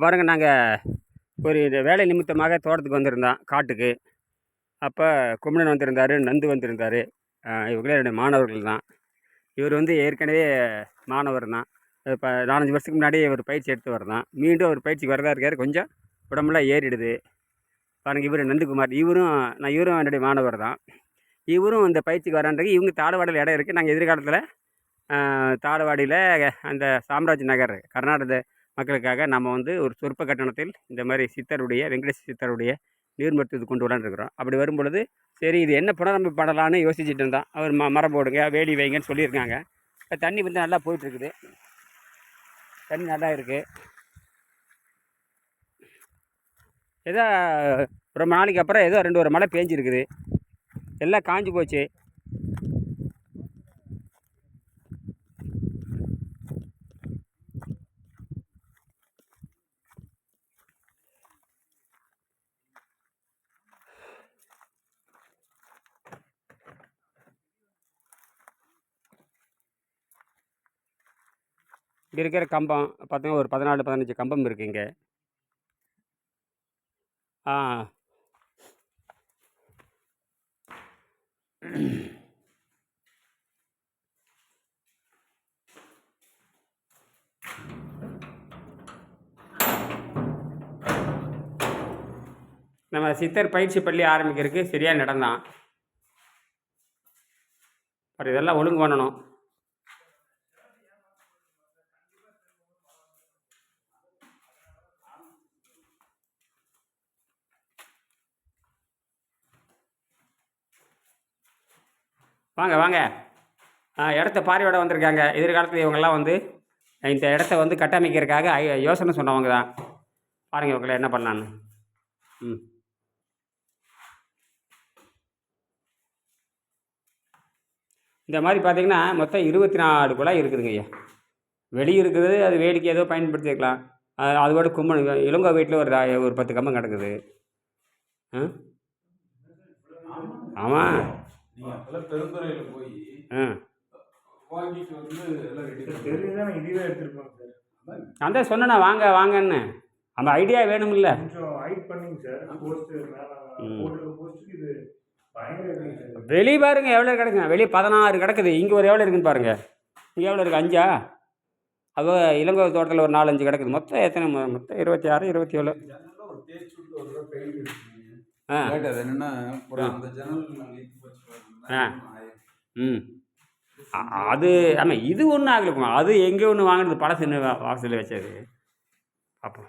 பாருங்கள் நாங்கள் ஒரு வேலை நிமித்தமாக தோட்டத்துக்கு வந்திருந்தோம் காட்டுக்கு. அப்போ கும்பிடன் வந்திருந்தார் நந்து வந்திருந்தார். இவங்களே என்னுடைய மாணவர்கள் தான். இவர் வந்து ஏற்கனவே மாணவர் தான். இப்போ நாலஞ்சு வருஷத்துக்கு முன்னாடி இவர் பயிற்சி எடுத்து தான். மீண்டும் அவர் பயிற்சிக்கு வரதா இருக்கார். கொஞ்சம் உடம்புலாம் ஏறிடுது. பாருங்கள் இவர் நந்தகுமார். இவரும் நான் இவரும் என்னுடைய மாணவர் தான். இவரும் இந்த பயிற்சிக்கு வரான்றது இவங்க தாளவாடியில் இடம் இருக்குது நாங்கள் எதிர்காலத்தில் தாளவாடியில் அந்த சாம்ராஜ் நகர் கர்நாடக மக்களுக்காக நம்ம வந்து ஒரு சொற்ப கட்டணத்தில் இந்த மாதிரி சித்தருடைய வெங்கடேஷ் சித்தருடைய நீர்மருத்துவத்தை கொண்டு வரலான்னு இருக்கிறோம். அப்படி வரும் பொழுது சரி இது என்ன புனரமைப்பு பண்ணலான்னு யோசிச்சுட்டு இருந்தோம் அவர் ம மரம் போடுங்க வேலி வைங்கன்னு சொல்லியிருக்காங்க. இப்போ தண்ணி வந்து நல்லா போயிட்டுருக்குது. தண்ணி நல்லா இருக்குது ஏதோ ரொம்ப நாளைக்கு அப்புறம் ஏதோ ரெண்டு ஒரு மழை பேஞ்சிருக்குது. எல்லாம் காஞ்சி போச்சு. இங்கே இருக்கிற கம்பம் பார்த்தீங்கன்னா ஒரு பதினாலு பதினஞ்சு கம்பம் இருக்குது இங்கே. ஆ. நம்ம சித்தர் பயிற்சி பள்ளி ஆரம்பிக்கிறதுக்கு சரியான நடந்தான். அப்புறம் இதெல்லாம் ஒழுங்கு பண்ணணும். வாங்க வாங்க. இடத்த பாரியோட வந்திருக்காங்க. எதிர்காலத்தில் இவங்கெல்லாம் வந்து இந்த இடத்த வந்து கட்டமைக்கிறதுக்காக ஐ யோசனை சொன்னவங்க தான். பாருங்கள் இவங்களை என்ன பண்ணலான்னு ம். இந்த மாதிரி பார்த்தீங்கன்னா மொத்தம் இருபத்தி நாலு குழாய் இருக்குதுங்க ஐயா. வெளியே இருக்குது அது வேடிக்கை ஏதோ பயன்படுத்திக்கலாம் அதோட கும்பன் இளங்கோ வீட்டில் ஒரு ஒரு பத்து கம்பம் கிடக்குது. ஆமாம் நீங்க அப்பெல்லாம் பெருந்துறையில போய் ஆ. வாங்கிட்டு வந்து எல்லாம் ரெடி தெரிஞ்சுதான் இதுவே எடுத்திருப்பாங்க சார். நான் சொன்னேண்ணா வாங்க வாங்கன்னு. அந்த ஐடியா வேணுமில்ல கொஞ்சம் ஹைட் பண்ணிங்க சார். போஸ்ட் இது வெளியே பாருங்க எவ்வளோ கிடக்குங்க வெளியே பதினாறு கிடக்குது. இங்கே ஒரு எவ்வளோ இருக்குன்னு பாருங்க. இங்கே எவ்வளோ இருக்குது அஞ்சா? அப்போ இளங்கோ தோட்டத்தில் ஒரு நாலஞ்சு கிடக்குது. மொத்தம் எத்தனை? மொ- மொத்தம் இருபத்தி ஆறு இருபத்தி ஏழு. கேட்டது என்னன்னா. அந்த ஜன்னல். ம். அது ஆமாம் இது ஒன்றும் ஆகலைக்குமா அது எங்கே ஒன்று வாங்கினது? பழசு வாசலில் வச்சது? அப்போ